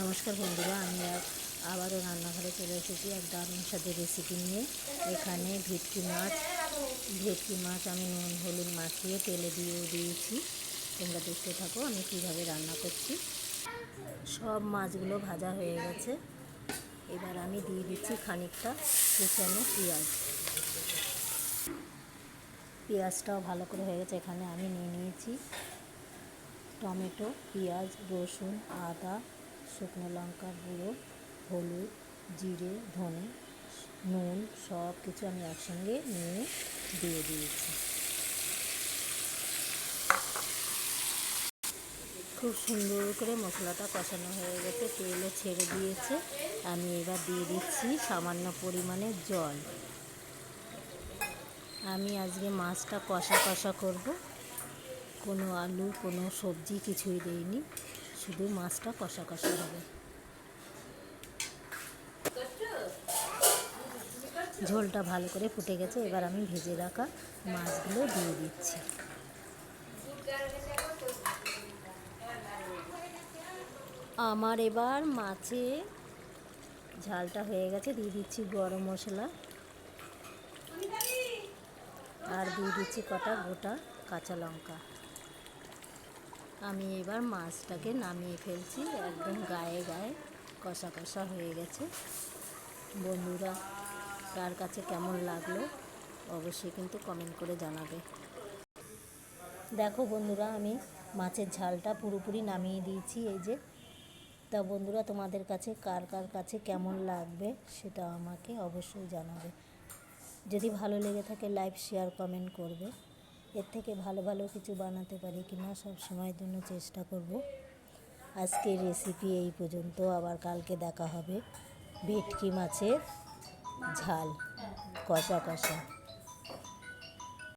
নমস্কার বন্ধুরা, আমি আবারও রান্নাঘরে চলে এসেছি এক দারুণ স্বাদের রেসিপি নিয়ে। এখানে ভেটকি মাছ ভেটকি মাছ আমি নুন, হলুদ মাখিয়ে তেলে দিয়েও দিয়েছি। তোমরা দেখতে থাকো আমি কীভাবে রান্না করছি। সব মাছগুলো ভাজা হয়ে গেছে। এবার আমি দিয়ে দিচ্ছি খানিকটা কুচানো পেঁয়াজ। পেঁয়াজটাও ভালো করে হয়ে গেছে, এখানে আমি নিয়ে নিয়েছি টমেটো, পেঁয়াজ, রসুন, আদা শুকনো লঙ্কার গুঁড়ো, হলুদ, জিরে, ধনে, নুন সব কিছু আমি একসঙ্গে নিয়ে দিয়ে দিয়েছি। খুব সুন্দর করে মশলাটা কষানো হয়ে গেছে, তেলও ছেড়ে দিয়েছে। আমি এবার দিয়ে দিচ্ছি সামান্য পরিমাণে জল। আমি আজকে মাছটা কষা কষা করব। কোনো আলু, কোনো সবজি কিছুই দেইনি। শুধু মাছটা কষা কষা হবে। ঝোলটা ভালো করে ফুটে গেছে, এবার আমি ভেজে রাখা মাছগুলো দিয়ে দিচ্ছি। আমার এবার মাছে ঝালটা হয়ে গেছে, দিয়ে দিচ্ছি গরম মশলা। আর দিয়ে দিচ্ছি কটা গোটা কাঁচা লঙ্কা। আমি এবার মাছটাকে নামিয়ে ফেলছি, একদম গায়ে গায়ে কষা কষা হয়ে গেছে। বন্ধুরা, কার কাছে কেমন লাগল অবশ্যই কিন্তু কমেন্ট করে জানাবে। দেখো বন্ধুরা, আমি মাছের ঝালটা পুরোপুরি নামিয়ে দিয়েছি, এই যে। তা বন্ধুরা, তোমাদের কাছে কার কার কাছে কেমন লাগবে সেটা আমাকে অবশ্যই জানাবে। যদি ভালো লেগে থাকে লাইক শেয়ার কমেন্ট করবে। এর থেকে ভালো ভালো কিছু বানাতে পারি কি না, সব সময়ের জন্য চেষ্টা করব। আজকে রেসিপি এই পর্যন্ত, আবার কালকে দেখা হবে। ভেটকি মাছের ঝাল, কষা কষা।